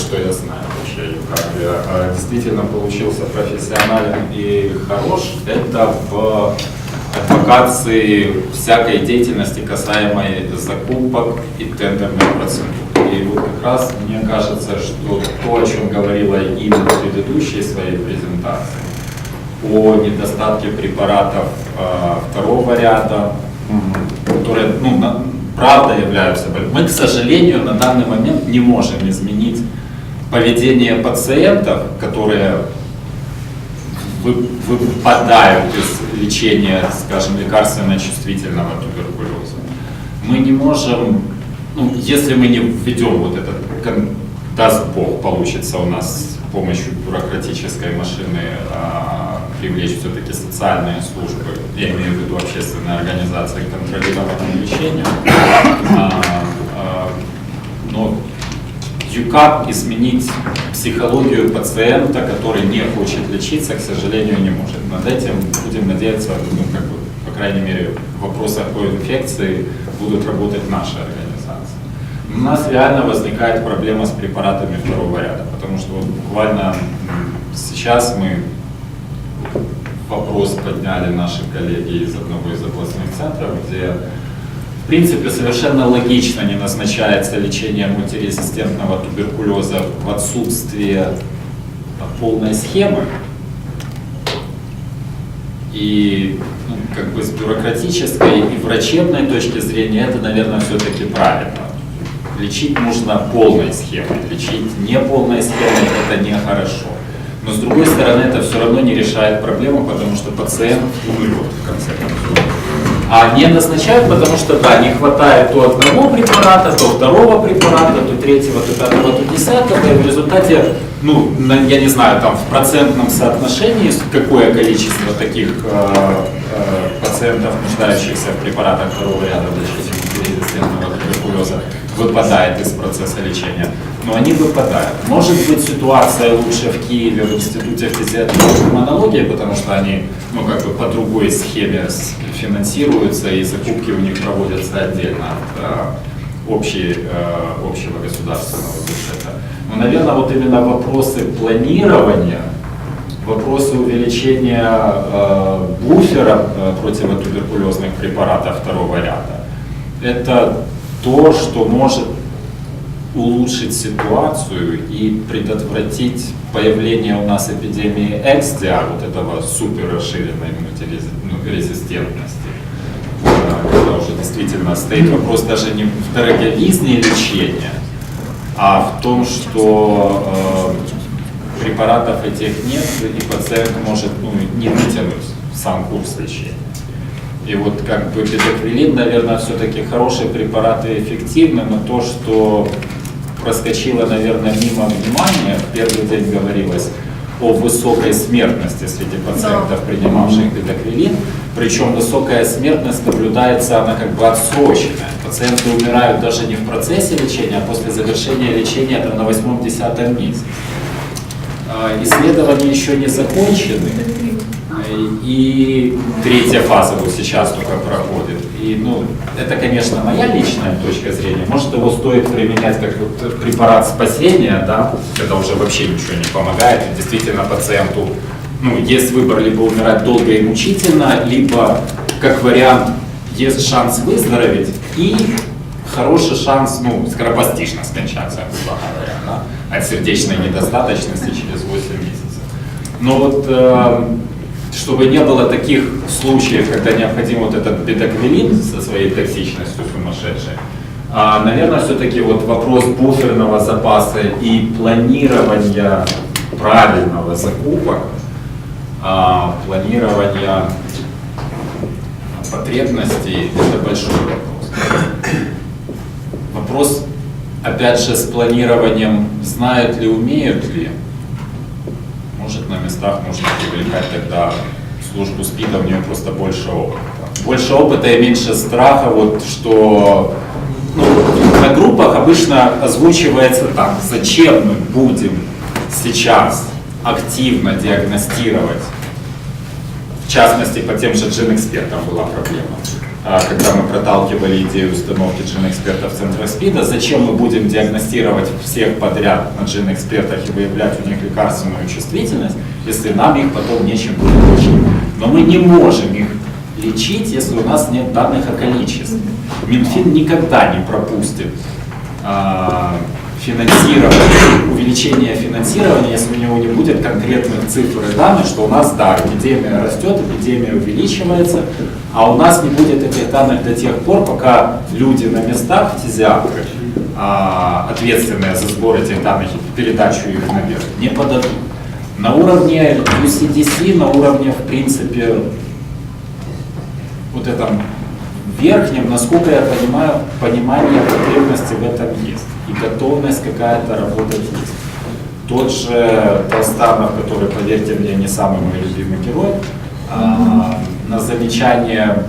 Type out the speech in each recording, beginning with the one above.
что я знаю вообще ЮКАПе. А Действительно получился профессионален и хорош. Это в адвокации всякой деятельности, касаемой закупок и тендерной процедуры. И вот как раз мне кажется, что то, о чем говорила Инна в предыдущей своей презентации, о недостатке препаратов э, второго ряда, которые, ну, правда являются. Мы, к сожалению, на данный момент не можем изменить поведение пациентов, которые вы- выпадают из лечения, скажем, лекарственно-чувствительного туберкулеза. Мы не можем, ну, если мы не введем вот этот, даст Бог, получится у нас с помощью бюрократической машины а, привлечь все-таки социальные службы, я имею в виду общественные организации к контролированному лечению, а, а, но ЮКАП изменить психологию пациента, который не хочет лечиться, к сожалению, не может. Над этим будем надеяться, ну, как бы, по крайней мере, в вопросах по инфекции будут работать наши организации. У нас реально возникает проблема с препаратами второго ряда, потому что вот буквально сейчас мы вопрос подняли наши коллеги из одного из областных центров, где принципе совершенно логично не назначается лечение мультирезистентного туберкулеза в отсутствие полной схемы. И ну, как бы с бюрократической и врачебной точки зрения это, наверное, все-таки правильно. Лечить нужно полной схемой. Лечить не полной схемой это нехорошо. Но с другой стороны, это все равно не решает проблему, потому что пациент умрет в конце концов. А не назначают, потому что, да, не хватает то одного препарата, то второго препарата, то третьего, то пятого, то десятого, и в результате, ну, я не знаю, там в процентном соотношении, какое количество таких э, э, пациентов, нуждающихся в препаратах второго ряда резистентного туберкулеза, выпадает из процесса лечения. Но они выпадают. Может быть ситуация лучше в Киеве, в Институте фтизиатрии и пульмонологии, потому что они ну, как бы по другой схеме финансируются и закупки у них проводятся отдельно от э, общей, э, общего государственного бюджета. Но, наверное, вот именно вопросы планирования, вопросы увеличения э, буфера э, противотуберкулезных препаратов второго ряда, это то, что может улучшить ситуацию и предотвратить появление у нас эпидемии XDA, вот этого супер расширенной мультирезистентности. Э, Когда уже действительно стоит вопрос даже не в дороговизне лечения, а в том, что э, препаратов этих нет, и пациент может ну, не вытянуть сам курс лечения. И вот как бы бедоквилин, наверное, все-таки хороший препарат и эффективный, но то, что проскочило, наверное, мимо внимания, в первый день говорилось о высокой смертности среди пациентов, принимавших бедоквилин. Причем высокая смертность наблюдается, она как бы отсроченная. Пациенты умирают даже не в процессе лечения, а после завершения лечения это на 8-10 месяце. А, Исследования еще не закончены. И третья фаза вот сейчас только проходит. И, ну, это, конечно, моя личная точка зрения. Может, его стоит применять как вот препарат спасения, да, это уже вообще ничего не помогает. И действительно, пациенту, ну, есть выбор либо умирать долго и мучительно, либо, как вариант, есть шанс выздороветь и хороший шанс, ну, скоропостижно скончаться, говоря, да, от сердечной недостаточности через 8 месяцев. Но вот э, чтобы не было таких случаев, когда необходим вот этот бедоквилин со своей токсичностью сумасшедшей, а, наверное, все-таки вот вопрос буферного запаса и планирования правильного закупок, планирования потребностей, это большой вопрос. Вопрос, опять же, с планированием, знают ли, умеют ли, может, на местах можно привлекать тогда службу СПИДа, у нее просто больше опыта. Больше опыта и меньше страха, вот что ну, на группах обычно озвучивается так, зачем мы будем сейчас активно диагностировать, в частности, по тем же джин-экспертам была проблема, а, когда мы проталкивали идею установки джин-экспертов в центрах СПИДа, зачем мы будем диагностировать всех подряд на джин-экспертах и выявлять у них лекарственную чувствительность, если нам их потом нечем будет лечить. Но мы не можем их лечить, если у нас нет данных о количестве. Минфин никогда не пропустит финансирование, увеличение финансирования, если у него не будет конкретных цифр и данных, что у нас, да, эпидемия растет, эпидемия увеличивается, а у нас не будет этих данных до тех пор, пока люди на местах, фтизиатры, а, ответственные за сбор этих данных передачу их наверх, не подадут. На уровне UCDC, на уровне, в принципе, вот этом верхнем, насколько я понимаю, понимание потребности в этом есть. И готовность какая-то работать есть. Тот же Толстанов, который, поверьте мне, не самый мой любимый герой, а, на замечание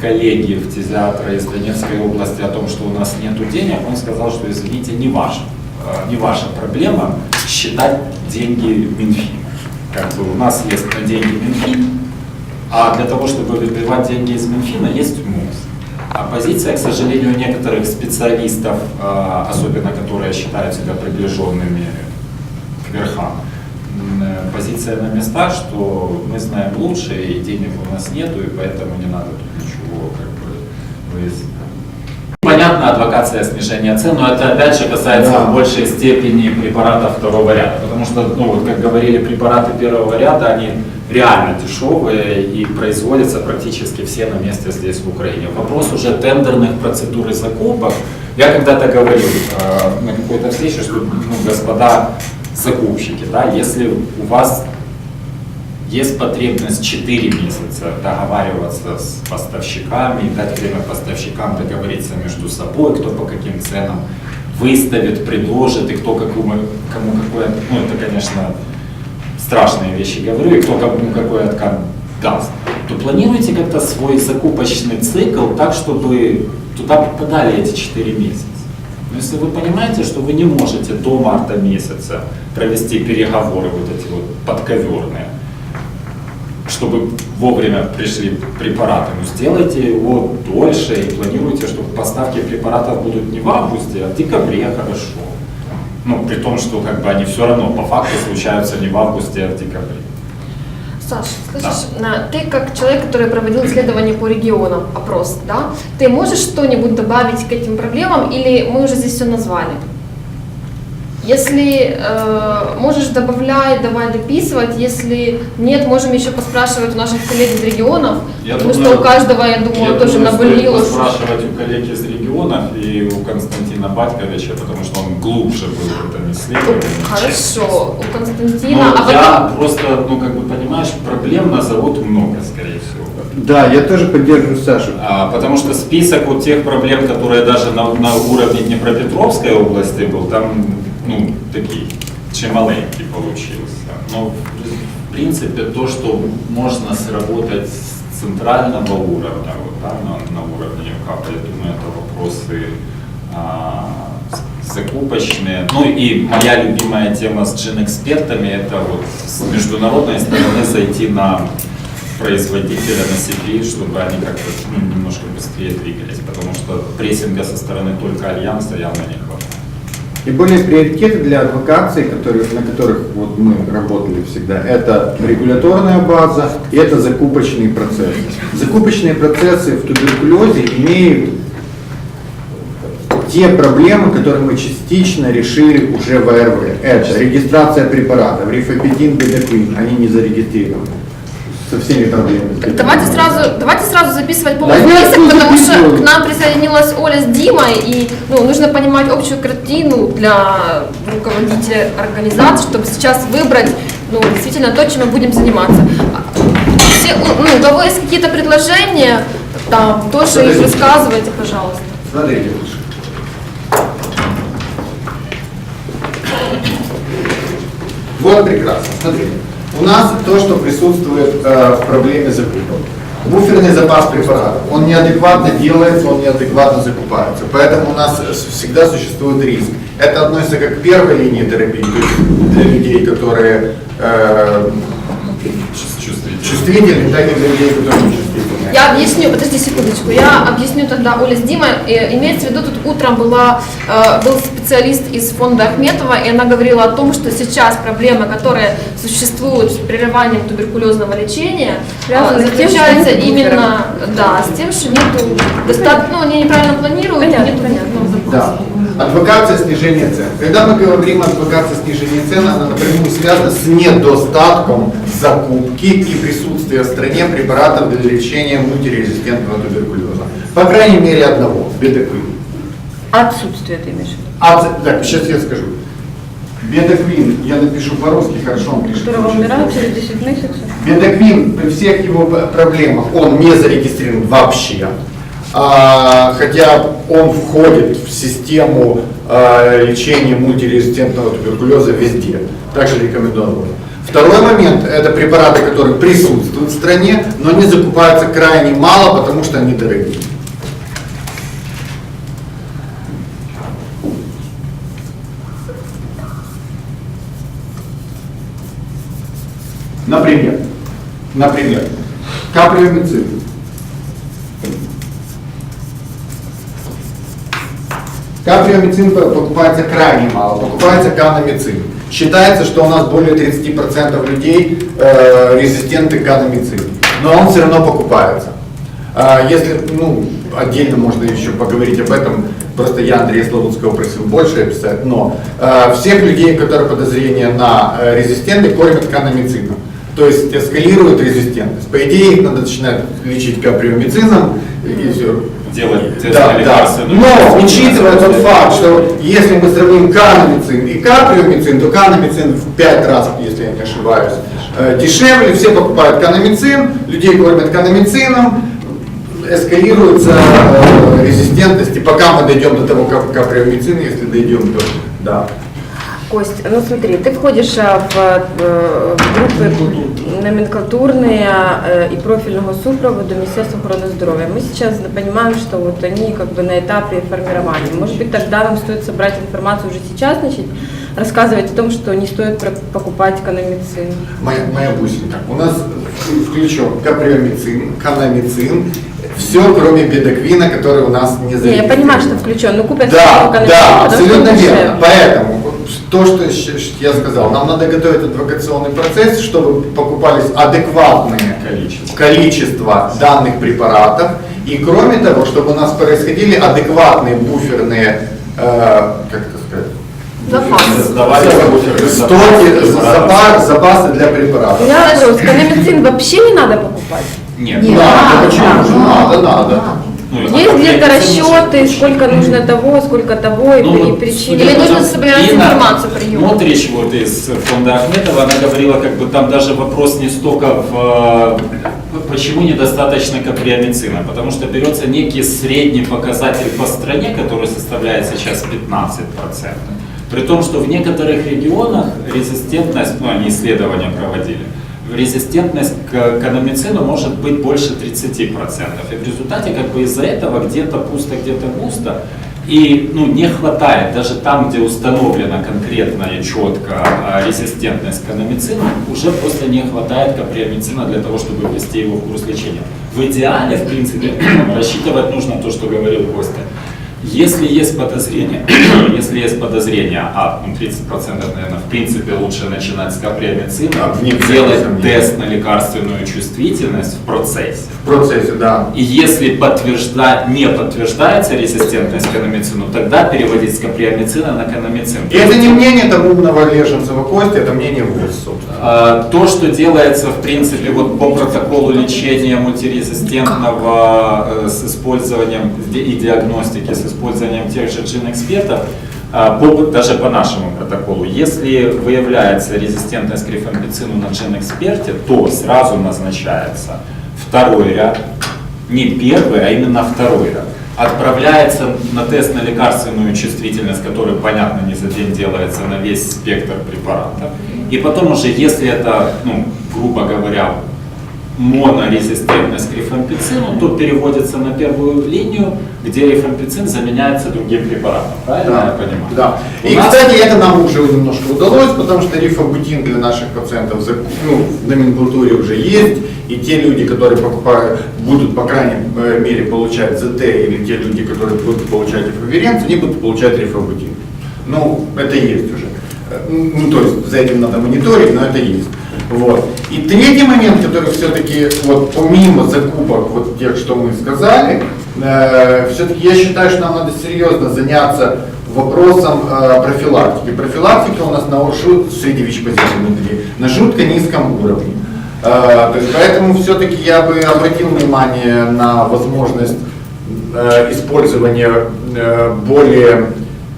коллеги в фтизиатра из Донецкой области о том, что у нас нет денег, он сказал, что извините, не ваша, не ваша проблема считать деньги Минфина. Как бы у нас есть деньги Минфин, а для того, чтобы выбивать деньги из Минфина, есть позиция, к сожалению, некоторых специалистов, а, особенно которые считают себя приближенными к верхам, э, позиция на местах, что мы знаем лучше, и денег у нас нету, и поэтому не надо тут ничего как бы. Понятно, адвокация снижения цен, но это опять же касается Да. в большей степени препаратов второго ряда. Потому что, ну вот как говорили, препараты первого ряда, они реально дешевые и производятся практически все на месте здесь в Украине. Вопрос уже тендерных процедур и закупок. Я когда-то говорил э, на какой-то встрече, что, ну, господа закупщики, да, если у вас есть потребность 4 месяца договариваться с поставщиками, дать время поставщикам договориться между собой, кто по каким ценам выставит, предложит, и кто какому, кому какой, ну это, конечно, страшные вещи говорю, и кто кому какой откат даст, то планируйте как-то свой закупочный цикл так, чтобы туда попадали эти 4 месяца. Но если вы понимаете, что вы не можете до марта месяца провести переговоры вот эти вот подковерные, чтобы вовремя пришли препараты, ну сделайте его дольше и планируйте, что поставки препаратов будут не в августе, а в декабре хорошо. Ну, при том, что как бы они все равно по факту случаются не в августе, а в декабре. Саш, скажешь, на- ты как человек, который проводил исследования по регионам, опрос, да, ты можешь что-нибудь добавить к этим проблемам или мы уже здесь все назвали? Если э, можешь добавлять, давай дописывать, если нет, можем еще поспрашивать у наших коллег из регионов, потому что у каждого, я думаю, тоже наболело. что- спрашивать у коллег из регионов и у Константина Батьковича, потому что он глубже был в этом исследовании. Хорошо, у Ну, Константина, а я потом... просто, ну, как бы, понимаешь, проблем назовут много, скорее всего. Да, я тоже поддерживаю Сашу. А, потому что список вот тех проблем, которые даже на, на уровне Днепропетровской области был, там, ну, такие, чемаленький получился. Но, в принципе, то, что можно сработать с центрального уровня, вот, да, на, на уровне ЮКАПа, я думаю, это вопросы а, закупочные. Ну и моя любимая тема с джин-экспертами, это вот с международной стороны зайти на производителя на CPI, чтобы они как-то ну, немножко быстрее двигались, потому что прессинга со стороны только Альянса явно не. И более приоритеты для адвокации, которые, на которых вот мы работали всегда, это регуляторная база и это закупочные процессы. Закупочные процессы в туберкулезе имеют те проблемы, которые мы частично решили уже в АРВ. Это регистрация препаратов, рифапидин, бедоквин, они не зарегистрированы со всеми проблемами. Давайте сразу, давайте сразу записывать Да полный я список, потому что к нам присоединилась Оля с Димой, и ну, нужно понимать общую картину для руководителя организации, чтобы сейчас выбрать ну, действительно то, чем мы будем заниматься. Все, ну, у кого есть какие-то предложения, там, тоже их Подождите. высказывайте, пожалуйста. Смотрите. Вот прекрасно, смотрите. У нас то, что присутствует э, в проблеме закупок. Буферный запас препаратов, он неадекватно делается, он неадекватно закупается. Поэтому у нас всегда существует риск. Это относится как к первой линии терапии, то есть для людей, которые э, чувствительных, так и для людей, которые не чувствительны. Я объясню, подожди секундочку, я объясню тогда Оля с Димой. Имеется в виду, тут утром была, э, был специалист из фонда Ахметова, и она говорила о том, что сейчас проблемы, которые существуют с прерыванием туберкулезного лечения, Связаны э, тем, заключаются нет именно да, с тем, что нету достаточно, ну, они неправильно планируют, и Понятно, нету понятно. ну, запаса. Да. Адвокация снижения цен. Когда мы говорим о адвокации снижения цен, она напрямую связана с недостатком закупки и присутствия в стране препаратов для лечения мультирезистентного туберкулеза. По крайней мере одного, бетаквин. Отсутствие ты имеешь? А, так, сейчас я скажу. Бетаквин, я напишу по-русски, хорошо, он пишет. Которого просто. через 10 месяцев? Бедоквин при всех его проблемах, он не зарегистрирован вообще. А, хотя он входит в систему а, лечения мультирезистентного туберкулеза везде. Также рекомендован. Второй момент – это препараты, которые присутствуют в стране, но не закупаются крайне мало, потому что они дорогие. Например, например, каприомицин. Каприомицин по- покупается крайне мало, покупается каномицин. Считается, что у нас более 30% людей э, резистенты к каномицину, но он все равно покупается. А, Если, ну, отдельно можно еще поговорить об этом, просто я Андрея Славутского просил больше описать, но э, всех людей, которые подозрения на э, резистенты, кормят каномицином. То есть эскалирует резистентность. По идее, их надо начинать лечить каприомицином и все. Делать тест Да, да. лекарства. Но, учитывая тот факт, что если мы сравним каномицин и каприомицин, то каномицин в 5 раз, если я не ошибаюсь, э, дешевле, все покупают каномицин, людей кормят каномицином, эскалируется э, резистентность, и пока мы дойдем до того, как каприомицин, если дойдем, то да. Кость, ну смотри, ты входишь а, в, э, в группы номенклатурные э, и профильного супровода Министерства охраны здоровья. Мы сейчас понимаем, что вот они как бы на этапе формирования. Может быть, тогда нам стоит собрать информацию уже сейчас, начать рассказывать о том, что не стоит покупать каномицин. Моя, моя бусинка. У нас включен каприомицин, каномицин, все, кроме бедоквина, который у нас не Не, я зарегистрирован. понимаю, что включен, но купят Да, да, абсолютно верно. дешевле. Поэтому то, что я сказал, нам надо готовить адвокационный процесс, чтобы покупались адекватные Количество. количество данных препаратов, и кроме того, чтобы у нас происходили адекватные буферные, э, как это сказать, Запасы. Стоки, запасы запас, запасы для препаратов. вопрос, каномицин вообще не надо покупать? Нет. Нет. Надо, почему же? Надо, надо. Ну, Есть где-то расчеты, сколько нужно того, сколько того, и, Ну, и вот причины. Или нужно собирать информацию приема. Мотрич вот из фонда Ахметова, она говорила, как бы там даже вопрос не столько в э, почему недостаточно каприомицина, потому что берется некий средний показатель по стране, который составляет сейчас 15%. При том, что в некоторых регионах резистентность, ну они исследования проводили, резистентность к канамицину может быть больше 30%. И в результате как бы из-за этого где-то пусто, где-то густо. И ну, не хватает, даже там, где установлена конкретно и четко а, резистентность к канамицину, уже просто не хватает каприамицина для того, чтобы ввести его в курс лечения. В идеале, в принципе, рассчитывать нужно то, что говорил Костя. Если есть подозрение, если есть подозрение, а ну, 30% наверное, в принципе лучше начинать с каприамицина, Да, делать сомнений. тест на лекарственную чувствительность в процессе. В процессе, да. И если подтвержда... не подтверждается резистентность к канамицину, тогда переводить с каприамицина на канамицин. И это не мнение там умного Леженцева Кости, это мнение ВОЗ, собственно. А, То, что делается, в принципе, вот по протоколу лечения мультирезистентного э, с использованием и диагностики, с использованием тех же джин-экспертов, а, даже по нашему протоколу, если выявляется резистентность к рифампицину на джин-эксперте, то сразу назначается второй ряд, не первый, а именно второй ряд. Отправляется на тест на лекарственную чувствительность, который, понятно, не за день делается на весь спектр препаратов. И потом уже, если это, ну, грубо говоря, монорезистентность к рифампицину, то переводится на первую линию, где рифампицин заменяется другим препаратом. Правильно я понимаю? Да. У И, нас- кстати, это нам уже немножко удалось, потому что рифабутин для наших пациентов ну, в номенклатуре уже есть, и те люди, которые покупают, будут, по крайней мере, получать ЗТ, или те люди, которые будут получать рифаверенцию, они будут получать рифабутин. Ну, это есть уже. Э, Ну, то есть за этим надо мониторить, но это есть. Вот. И третий момент, который все-таки, вот помимо закупок, вот тех, что мы сказали, все-таки я считаю, что нам надо серьезно заняться вопросом э, профилактики. Профилактика у нас на жут- среди ВИЧ-позитивных людей на жутко низком уровне. Э, то есть поэтому все-таки я бы обратил внимание на возможность э, использования э, более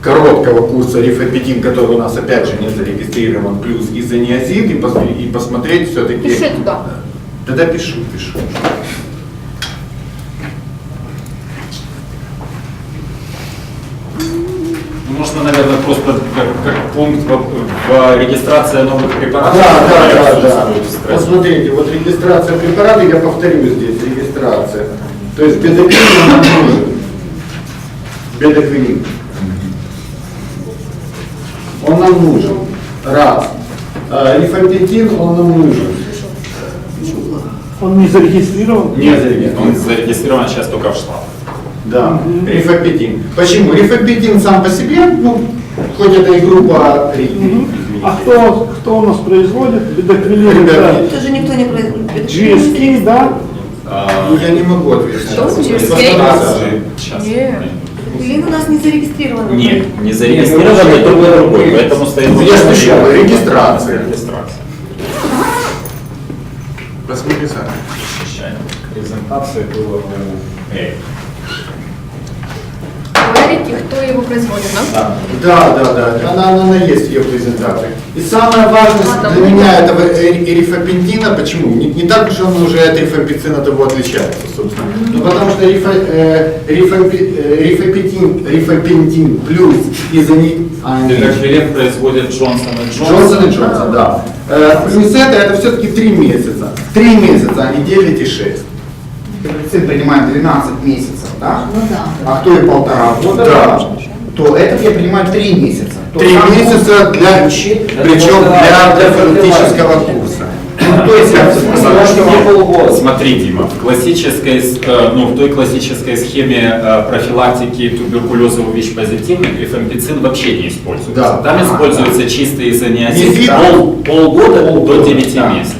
короткого курса рифапетин, который у нас опять же не зарегистрирован, плюс изониазид, и, пос- и посмотреть все-таки... Пиши туда. Тогда пишу, пишу. Ну, Можно, наверное, просто как, как пункт в, в регистрации новых препаратов. Да, да, да, да. стрессе. Вот регистрация препарата, я повторю здесь, регистрация. То есть бедоквилин нам нужен. Бедоквилин. Он нам нужен. Раз. Рифапетин, он нам нужен. Он не зарегистрирован? Не зарегистрирован. Он зарегистрирован сейчас только в Штатах. Да, рифапетин. Почему? Рифапетин сам по себе, ну, хоть это и группа ри- Мгм. А кто, кто у нас производит? Бедоквилин, Ребята, это Тоже никто не производит. GSK, да? А, я не могу ответить. Что? Постараться. Сейчас. Блин, у нас не зарегистрирован. Нет, не зарегистрирован, и то и другой, поэтому стоит... Ну, пишу, о регистрация. Регистрация. Посмотри сам. Защищаем. Презентация была у Эй. Говорите, кто его производит, да? Да, да, да, она, она, она есть в ее презентации. И самое важное А, для меня нет. этого э- эрифапентина, почему? Не, не так уж он уже от рифампицина того отличается, собственно. Ну потому что рифа, э, э, рифапетин, рифапентин плюс изони... а, нет. Бедоквилин производит Джонсон и Джонсон. Джонсон и Джонсон, да. Э, плюс это, это все-таки 3 месяца. 3 месяца, а не 9 и 6. Медицин принимает 12 месяцев, да? Ну да. А кто и полтора года, Да. то этот я принимаю 3 месяца. То Три месяца для, причем для профилактического курса. Ну, то есть смысле, что. Смотри, Дима, в классической, э, ну, в той классической схеме э, профилактики туберкулеза у ВИЧ-позитивных рифампицин вообще не используется. Да. Там Ага. используется чистый изониазид Нефит. пол, полгода до Полгода, 9 да. месяцев.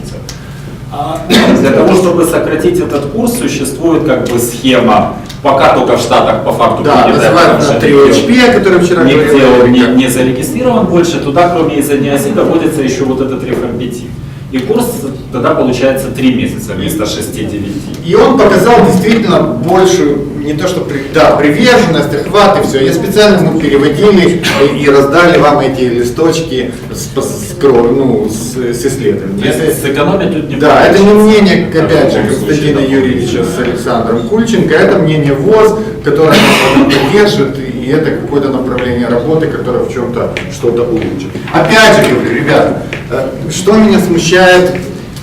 А, Для того, чтобы сократить этот курс, существует как бы схема, пока только в Штатах по факту Да, принято, что 3HP, о котором вчера нигде говорил. он не, не зарегистрирован больше, туда кроме изониазида вводится еще вот этот рифампетин. И курс тогда получается 3 месяца вместо 6-9. И он показал действительно большую, не то что, да, приверженность, охват и все. Я специально мы переводили и, раздали вам эти листочки с, с, ну, с, с исследованием. Это- Сэкономить тут не Да, это не мнение, опять же, случае, Константина да. Юрьевича с Александром Кульченко, это мнение ВОЗ, которое нас поддержит, и это какое-то направление работы, которое в чем-то что-то улучшит. Опять же говорю, ребята, э, что меня смущает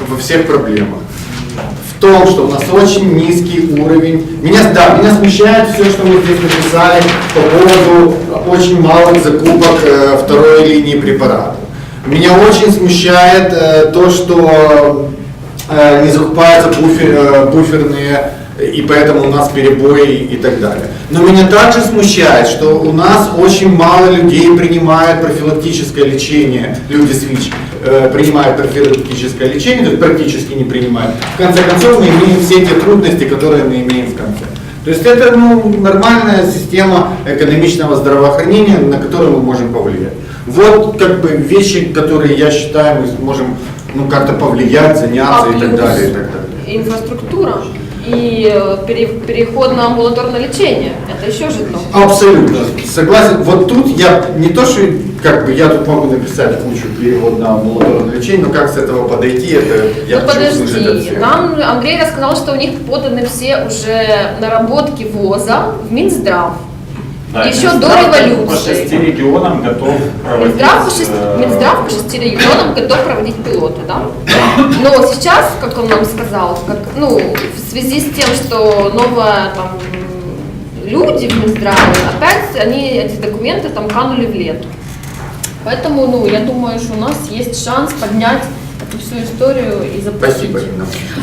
во всех проблемах? В том, что у нас очень низкий уровень. Меня, да, меня смущает все, что мы здесь написали по поводу очень малых закупок э, второй линии препаратов. Меня очень смущает э, то, что не закупаются буфер- буферные, и поэтому у нас перебои и так далее. Но меня также смущает, что у нас очень мало людей принимают профилактическое лечение, люди с ВИЧ э, принимают профилактическое лечение, то есть практически не принимают. В конце концов, мы имеем все те трудности, которые мы имеем в конце. То есть это ну, нормальная система экономичного здравоохранения, на которую мы можем повлиять. Вот как бы вещи, которые я считаю, мы можем ну, как-то повлиять, заняться А и так далее, и так далее. Инфраструктура и э, пере- переход на амбулаторное лечение. Это еще же одно. Абсолютно. Согласен. Вот тут я не то, что как бы я тут могу написать кучу перевод на амбулаторное лечение, но как с этого подойти, это я ну подожди, нам Андрей рассказал, что у них поданы все уже наработки ВОЗа в Минздрав. Да, Еще Минздрав до По революции. шести регионам готов проводить... Минздрав по, шести, э, Минздрав по шести регионам готов проводить пилоты, да? Но сейчас, как он нам сказал, как, ну, в связи с тем, что новые там, люди в Минздраве, опять они, эти документы там канули в лету. Поэтому, ну, я думаю, что у нас есть шанс поднять эту всю историю и запустить. Спасибо.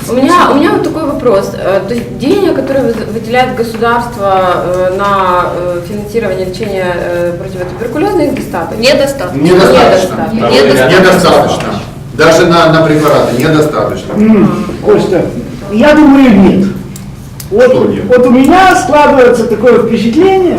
У меня, у меня вот такой вопрос. Э, То есть деньги, которые вы- выделяет государство э, на э, финансирование лечения противотуберкулеза, их достаточно? Недостаточно. Недостаточно. Недостаточно. Недостаточно. Недостаточно. Даже на, на препараты недостаточно. Костя, я думаю, нет. Вот, вот у меня складывается такое впечатление,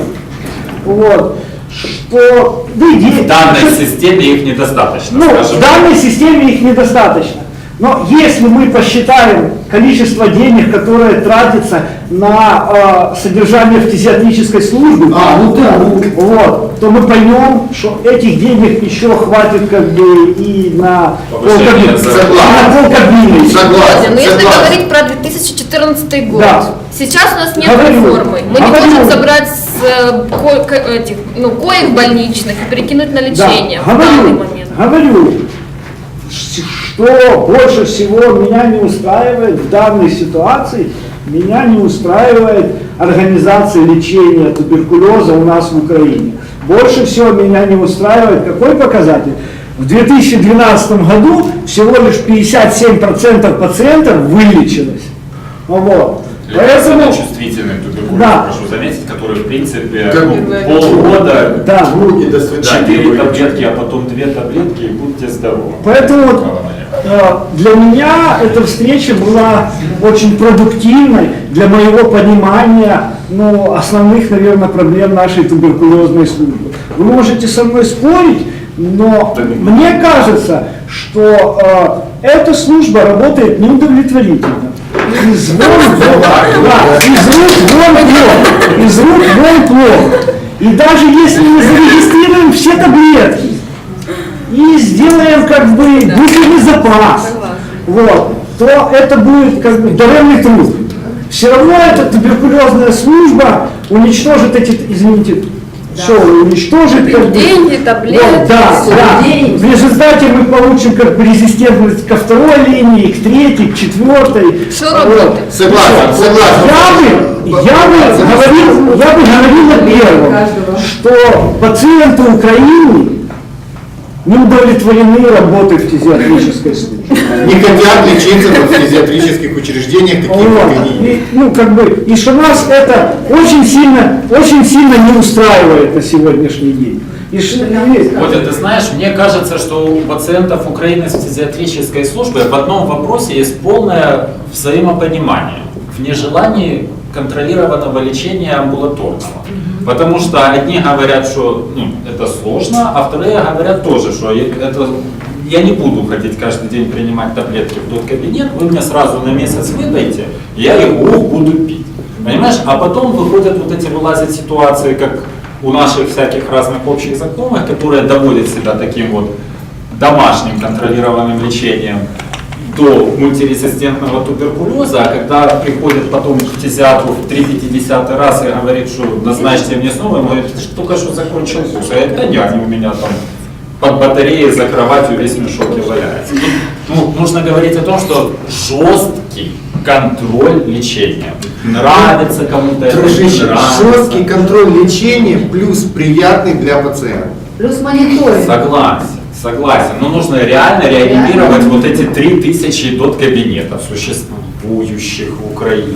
вот, что да и В данной системе их недостаточно, Ну, скажем в данной системе их недостаточно. Но если мы посчитаем количество денег, которое тратится на э, содержание фтизиатрической службы, А, ну да, ну. вот, то мы поймем, что этих денег еще хватит как бы и на полкабины. зарплаты. На полкабины. Володя, Согласен, но если согласен. говорить про 2014 год, Да. сейчас у нас нет Говорю. реформы. Мы не Говорю. можем забрать с э, ко- ко- этих, ну, коек больничных и перекинуть на лечение Да, в данный говорю, момент. говорю, что больше всего меня не устраивает в данной ситуации, меня не устраивает организация лечения туберкулеза у нас в Украине. Больше всего меня не устраивает какой показатель? В 2012 году всего лишь 57% пациентов вылечилось. Вот. Поэтому, чувствительный туберкулез, Да. прошу заметить, который в принципе Как- ну, полгода, да, Ну и до свидания. четыре таблетки, а потом две таблетки, и будьте здоровы. Поэтому вот. Э, Для меня эта встреча была очень продуктивной для моего понимания ну, основных, наверное, проблем нашей туберкулезной службы. Вы можете со мной спорить, но мне кажется, что э, эта служба работает неудовлетворительно. Из рук вон- да, из рук вон плохо. Из рук вон плохо. И даже если мы зарегистрируем все таблетки, и сделаем как бы буферный запас, вот, то это будет как бы даремный труд. Все равно эта туберкулезная служба уничтожит эти, извините, все уничтожит как бы, Деньги, таблетки, вот, да, да. деньги. В результате мы получим как бы резистентность ко второй линии, к третьей, к четвертой. Всё Вот. работает. Согласен, согласен. Я бы, я бы говорил, я бы говорил о первом, что пациенты Украины не удовлетворены работой фтизиатрической службы. Не хотят лечиться в фтизиатрических учреждениях, таких Вот. как. И, ну, как бы, и что нас это очень сильно, очень сильно не устраивает на сегодняшний день. И Вот ты знаешь, мне кажется, что у пациентов Украины с фтизиатрической службой в одном вопросе есть полное взаимопонимание в нежелании контролированного лечения амбулаторного. Потому что одни говорят, что ну, это сложно, а вторые говорят тоже, что это, я не буду ходить каждый день принимать таблетки в тот кабинет, вы мне сразу на месяц выдайте, я их буду пить. Понимаешь? А потом выходят вот эти вылазят ситуации, как у наших всяких разных общих знакомых, которые доводят себя таким вот домашним контролированным лечением до мультирезистентного туберкулеза, а когда приходит потом к фтизиатру в 350 раз и говорит, что назначьте мне снова, он говорит, только что закончил курс, а это не они у меня там под батареей за кроватью весь мешок и валяется. Ну, нужно говорить о том, что жесткий контроль лечения. Нравится кому-то это, Дружище, нравится. жесткий контроль лечения плюс приятный для пациента. Плюс мониторинг. Согласен, согласен. Но нужно реально реанимировать вот эти 3000 дот кабинетов, существующих в Украине.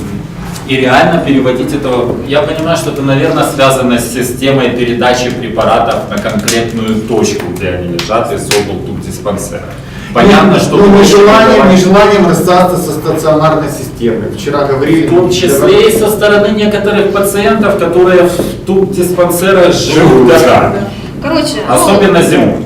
И реально переводить это, я понимаю, что это, наверное, связано с системой передачи препаратов на конкретную точку, где они лежат из областных диспансера. Понятно, что... Ну, нежеланием, нежеланием расстаться со стационарной системой. Вчера говорили... В том числе и со стороны некоторых пациентов, которые в тут диспансерах живут. Короче, ну, Особенно зимой.